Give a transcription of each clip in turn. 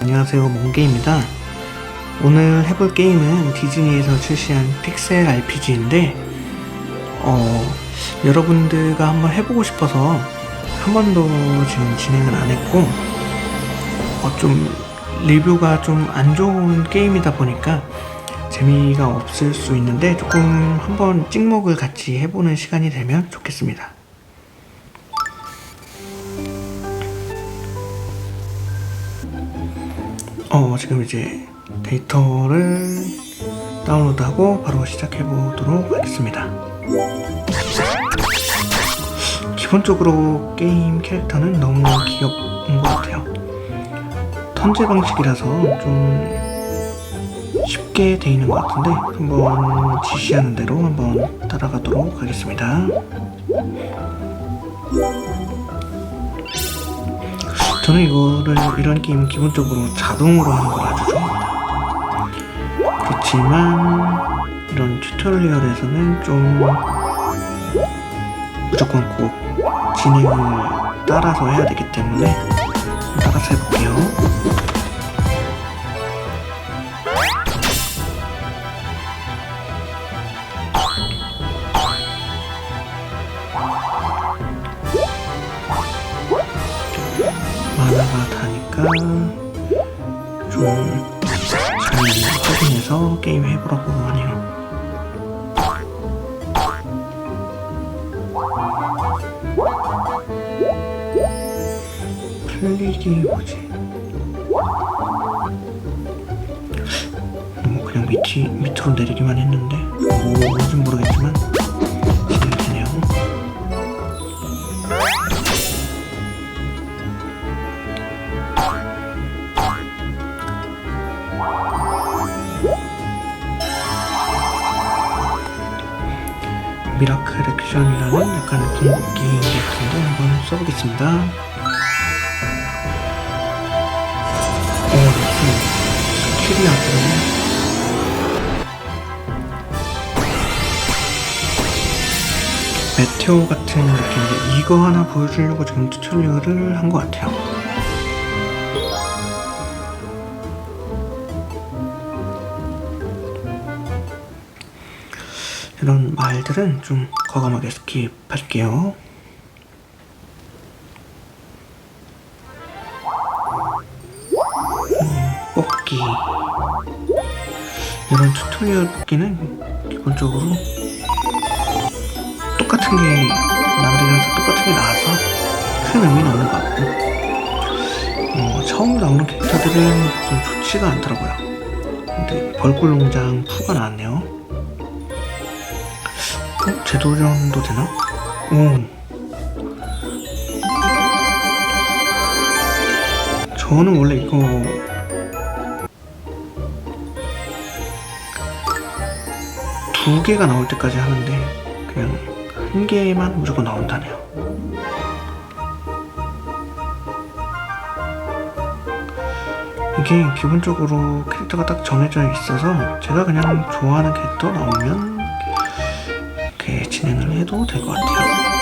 안녕하세요 몽게입니다. 오늘 해볼 게임은 디즈니에서 출시한 픽셀 RPG인데 어, 여러분들과 한번 해보고 싶어서 한 번도 지금 진행을 안 했고 어, 좀 리뷰가 좀 안 좋은 게임이다 보니까 재미가 없을 수 있는데 조금 한번 찍먹을 같이 해보는 시간이 되면 좋겠습니다 어, 지금 이제 데이터를 다운로드하고 바로 시작해 보도록 하겠습니다. 기본적으로 게임 캐릭터는 너무 귀여운 것 같아요. 턴제 방식이라서 좀 쉽게 돼 있는 것 같은데 한번 지시하는 대로 한번 따라가도록 하겠습니다. 저는 이거를 이런 게임 기본적으로 자동으로 하는 걸 아주 좋아합니다. 그렇지만 이런 튜토리얼에서는 좀 무조건 꼭 진행을 따라서 해야 되기 때문에 따라서 해볼게요. 좀잘 확인해서 게임 해보라고 하네요. 플릭이 뭐지? 뭐 그냥 밑이 밑으로 내리기만 했는데 뭔지 모르겠지만 미라클 액션이라는 약간 궁극기 같은데 한번 써보겠습니다. 어, 무슨 스킬이 아주 메테오 같은 느낌인데 이거 하나 보여주려고 지금 튜토리얼을 한 것 같아요. 이런 말들은 좀 과감하게 스킵할게요. 음, 뽑기 이런 튜토리얼 뽑기는 기본적으로 똑같은 게 남들이랑 똑같은 게 나와서 큰 의미는 없는 것 같고 어, 처음 나오는 캐릭터들은 좀 좋지가 않더라고요. 근데 벌꿀농장 2가 나왔네요. 어? 재도전도 되나? 오. 저는 원래 이거 두 개가 나올 때까지 하는데 그냥 한 개만 무조건 나온다네요. 이게 기본적으로 캐릭터가 딱 정해져 있어서 제가 그냥 좋아하는 캐릭터 나오면 이렇게 진행을 해도 될 것 같아요.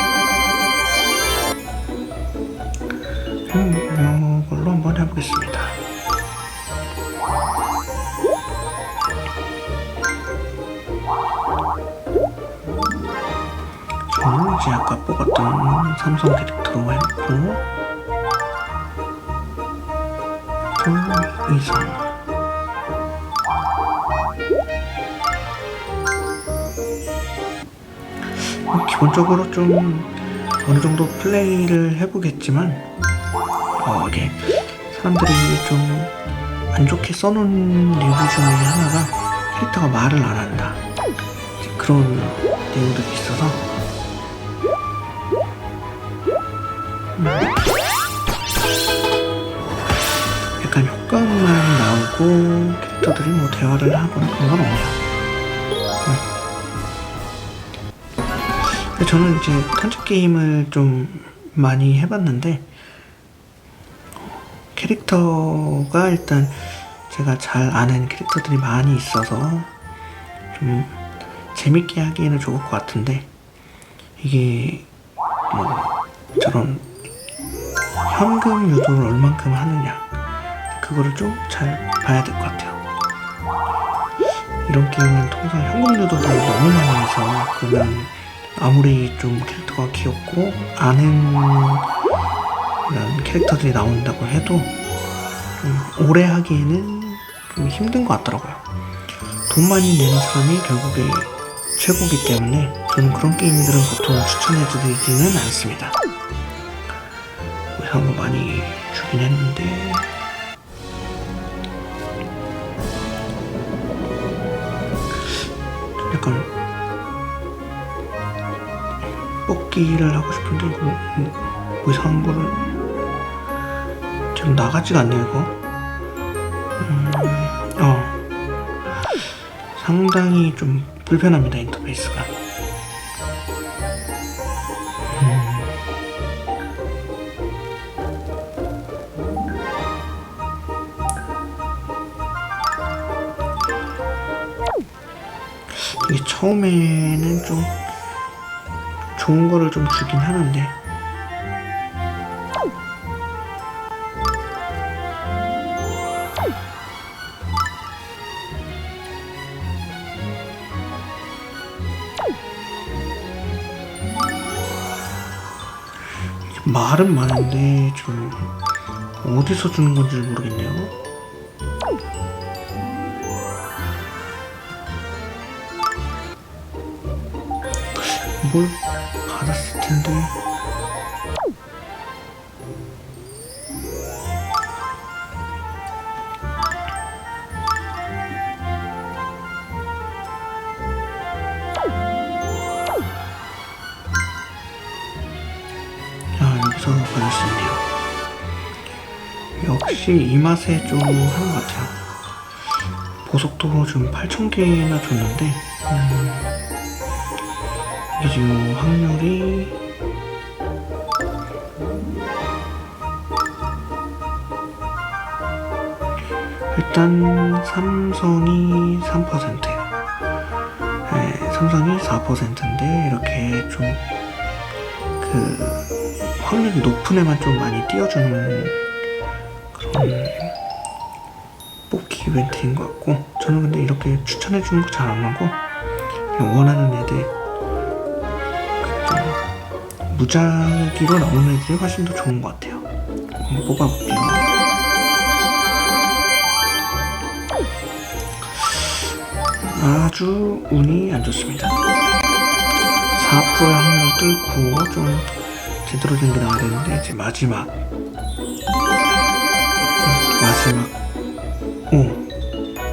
음, 이걸로 한번 해보겠습니다. 이제 아까 뽑았던 삼성 캐릭터로 해놓고 또 이성 기본적으로 좀 어느 정도 플레이를 해보겠지만 어 이게 사람들이 좀 안 좋게 써놓은 리뷰 중에 하나가 캐릭터가 말을 안 한다 그런 내용들이 있어서 음. 약간 효과음만 나오고 캐릭터들이 뭐 대화를 하거나 그런 건 없네요. 저는 이제 턴제 게임을 좀 많이 해봤는데 캐릭터가 일단 제가 잘 아는 캐릭터들이 많이 있어서 좀 재밌게 하기에는 좋을 것 같은데 이게 뭐 저런 현금 유도를 얼만큼 하느냐 그거를 좀 잘 봐야 될 것 같아요. 이런 게임은 통상 현금 유도를 너무 많이 해서 그러면 아무리 좀 캐릭터가 귀엽고 아는 캐릭터들이 나온다고 해도 좀 오래 하기에는 좀 힘든 것 같더라고요. 돈 많이 내는 사람이 결국에 최고기 때문에 저는 그런 게임들은 보통 추천해드리지는 않습니다. 이상한 거 많이 주긴 했는데 뽑기를 하고 싶은데 이거 뭐, 뭐 이상한 거를 지금 나가지가 않네요 이거. 음, 어. 상당히 좀 불편합니다 인터페이스가. 이게 처음에는 좀 좋은 거를 좀 주긴 하는데 말은 많은데 좀 어디서 주는 건지 모르겠네요. 뭘 받았을 텐데. 아, 여기서 있네요. 역시 이 맛에 좀 하는 것 같아요. 보석도 좀 8,000개나 줬는데, 음, 지금 확률이 일단 삼성이 3%예요. 네, 삼성이 4%인데 이렇게 좀 그 확률이 높은 애만 좀 많이 띄워주는 그런 뽑기 이벤트인 것 같고 저는 근데 이렇게 추천해주는 거 잘 안 하고 원하는 애들 좀 무작위로 나오는 애들이 훨씬 더 좋은 것 같아요. 한번 뽑아볼게요. 아주 운이 안 좋습니다. 4%의 확률을 뚫고 좀 제대로 된 게 나와야 되는데 이제 마지막 음, 마지막 오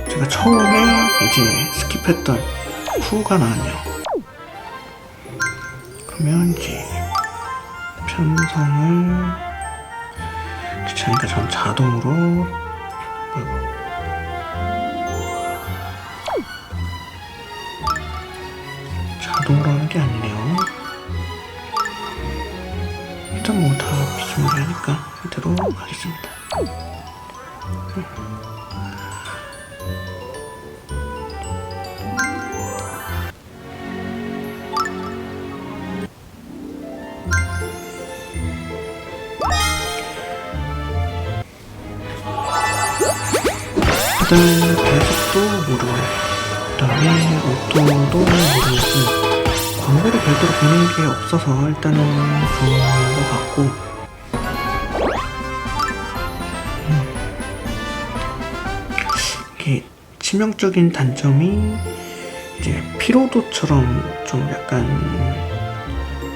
제가 처음에 이제 스킵했던 후가 나왔네요. 그러면 이제 편성을 귀찮으니까 전 자동으로 일단 배속도 무료 그다음에 오토도 무료고 광고를 별도로 보는 게 없어서 일단은 좋은 것 같고 음. 이게 치명적인 단점이 이제 피로도처럼 좀 약간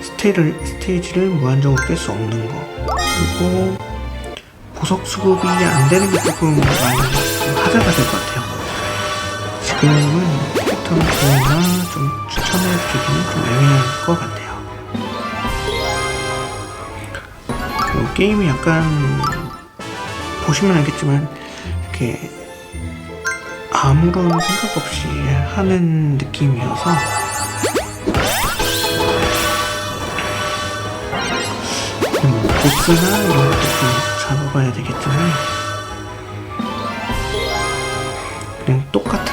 스테이를, 스테이지를 무한정으로 깰수 없는 거 그리고 보석 수급이 안 되는 게 조금 많이 좀 하자가 될 것 같아요. 지금은 캐릭터 구호나 좀 추천해드리기는 좀 애매할 것 같아요. 그리고 게임이 약간 보시면 알겠지만 이렇게 아무런 생각 없이 하는 느낌이어서 뭐 보스나 이런 것도 좀 잡아봐야 되겠지만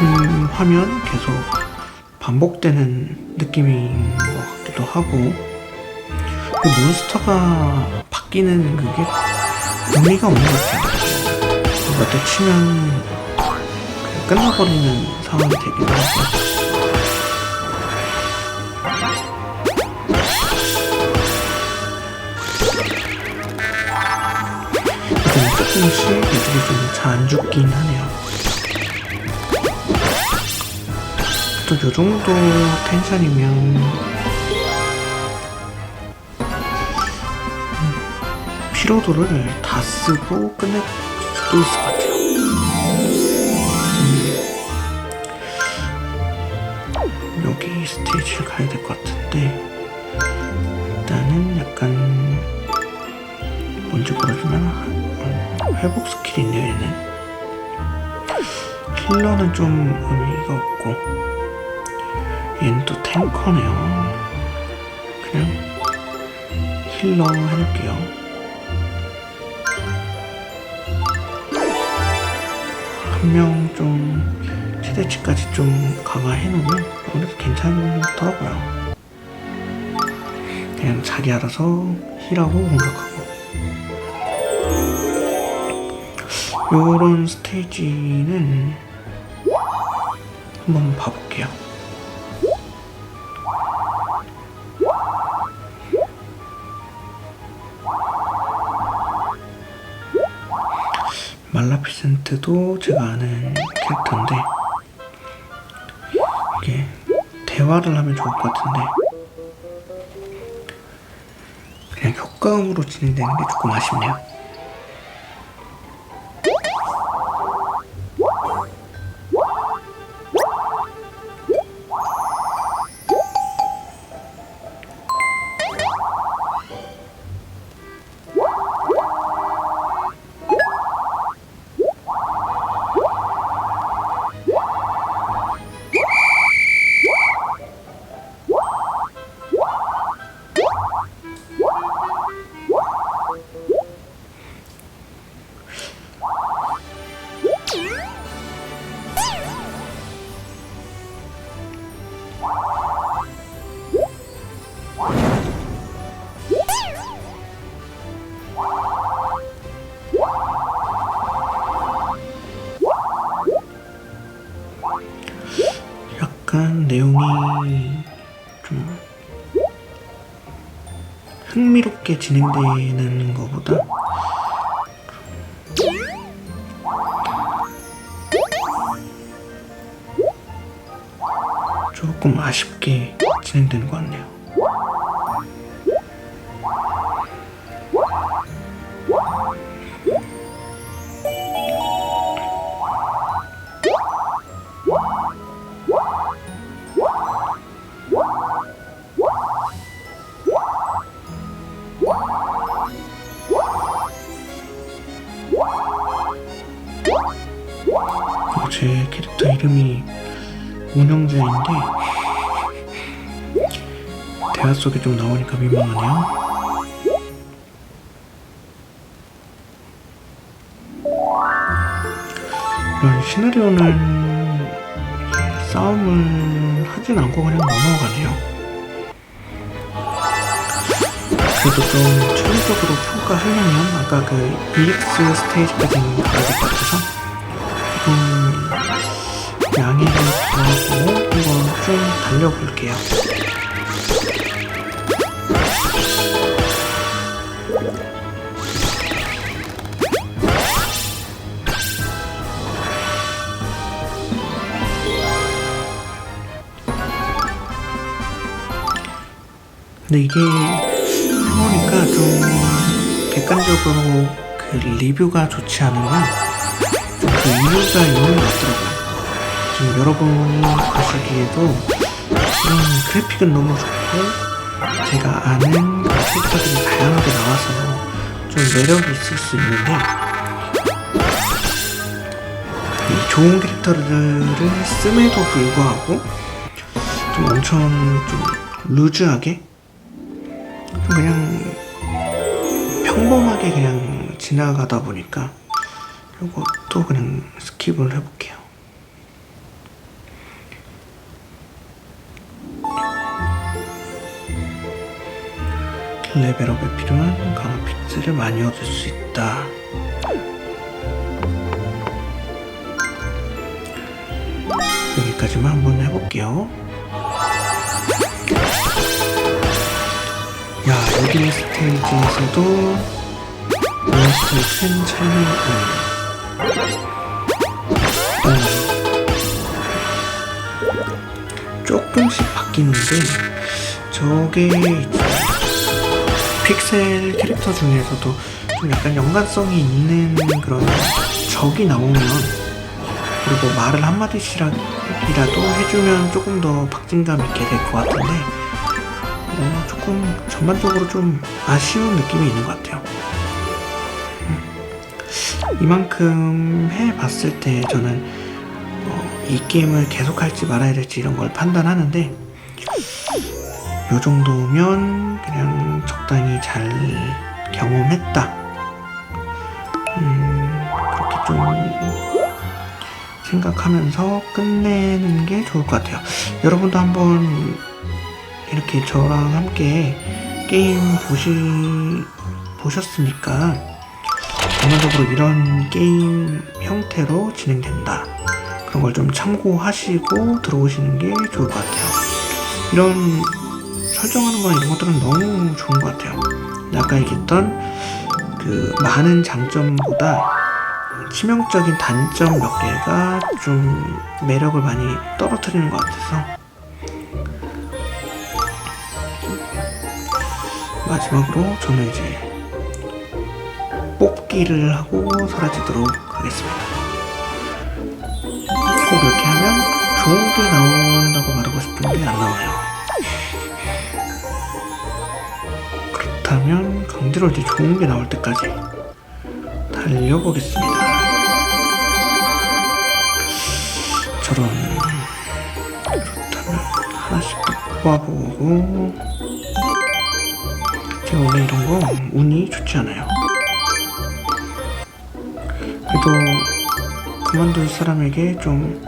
같은 화면 계속 반복되는 느낌인 것 같기도 하고 그 몬스터가 바뀌는 그게 의미가 없는 것 같아요. 몇대 치면 끝나버리는 상황이 되기도 하고 조금씩 애들이 좀 잘 안 죽긴 하네요 또 요 정도 텐션이면 피로도를 다 쓰고 끝낼 수도 있을 것 같아요. 음. 여기 스테이지를 가야 될 것 같은데 일단은 약간 뭔지 모르지만 음, 회복 스킬이 있네요 얘는 힐러는 좀 의미가 없고 얘는 또 탱커네요 그냥 힐러 해볼게요 한 명 좀 최대치까지 좀 강화해 놓으면 아무래도 괜찮더라고요. 그냥 자기 알아서 힐하고 공격하고 요런 스테이지는 한번 봐볼게요. 말라피센트도 제가 아는 캐릭터인데 이게 대화를 하면 좋을 것 같은데 그냥 효과음으로 진행되는 게 조금 아쉽네요. 흥미롭게 진행되는 것보다 조금 아쉽게 진행되는 것 같네요. 제 캐릭터 이름이 운영자인데 대화 속에 좀 나오니까 민망하네요. 이런 시나리오는 싸움을 하진 않고 그냥 넘어가네요. 그래도 좀 최종적으로 평가하려면 아까 그 EX 스테이지까지는 가야 될것 같아서 조금 양해를 구하고 한번 좀 달려볼게요. 근데 이게 해보니까 좀 객관적으로 그 리뷰가 좋지 좀그 이유가 있는 것 같더라고요. 지금 여러분 보시기에도 이런 그래픽은 너무 좋고 제가 아는 그 캐릭터들이 다양하게 나와서 좀 매력이 있을 수 있는데 이 좋은 캐릭터들을 씀에도 불구하고 좀 엄청 좀 루즈하게 좀 그냥 평범하게 그냥 지나가다 보니까 이것도 그냥 스킵을 해볼게요. 레벨업에 필요한 강화 피트를 많이 얻을 수 있다. 여기까지만 한번 해볼게요. 야, 여기 스테이지에서도 몬스터의 찰리온. 음. 조금씩 바뀌는데 저게 픽셀 캐릭터 중에서도 좀 약간 연관성이 있는 그런 적이 나오면 그리고 말을 한마디씩이라도 해주면 조금 더 박진감 있게 될 것 같은데 어, 조금 전반적으로 좀 아쉬운 느낌이 있는 것 같아요. 음. 이만큼 해봤을 때 저는 어, 이 게임을 계속할지 말아야 될지 이런 걸 판단하는데 요 정도면 적당히 잘 경험했다. 음, 그렇게 좀 생각하면서 끝내는 게 좋을 것 같아요. 여러분도 한번 이렇게 저랑 함께 게임 보시, 보셨으니까 전반적으로 이런 게임 형태로 진행된다. 그런 걸 좀 참고하시고 들어오시는 게 좋을 것 같아요. 이런 설정하는 거나 이런 것들은 너무 좋은 것 같아요. 아까 얘기했던 그 많은 장점보다 치명적인 단점 몇 개가 좀 매력을 많이 떨어뜨리는 것 같아서 마지막으로 저는 이제 뽑기를 하고 사라지도록 하겠습니다. 꼭 이렇게 하면 좋은 게 나온다고 말하고 싶은데 안 나와요. 그렇다면 강제로 이제 좋은 게 나올 때까지 달려보겠습니다. 저런 그렇다면 하나씩 더 뽑아보고 제가 원래 이런 거 운이 좋지 않아요. 그래도 그만둘 사람에게 좀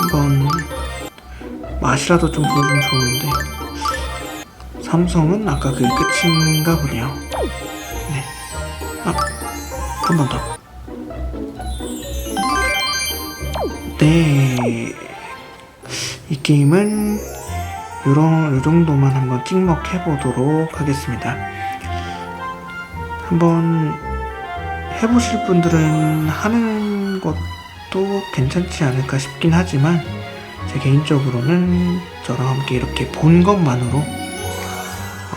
한번 맛이라도 좀 보여주면 좋은데 삼성은 아까 그게 끝인가 보네요. 네. 아, 한 번 더. 네. 이 게임은 요런, 요 정도만 한번 찍먹해 보도록 하겠습니다. 한번 해보실 분들은 하는 것도 괜찮지 않을까 싶긴 하지만 제 개인적으로는 저랑 함께 이렇게 본 것만으로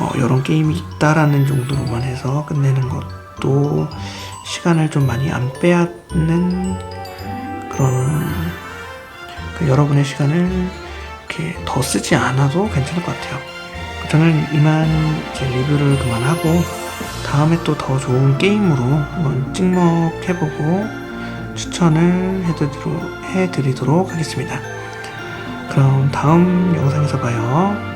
어, 이런 게임이 있다라는 정도로만 해서 끝내는 것도 시간을 좀 많이 안 빼앗는 그런 그 여러분의 시간을 이렇게 더 쓰지 않아도 괜찮을 것 같아요. 저는 이만 이제 리뷰를 그만하고 다음에 또 더 좋은 게임으로 한번 찍먹해보고 추천을 해드리도록, 해드리도록 하겠습니다. 그럼 다음 영상에서 봐요.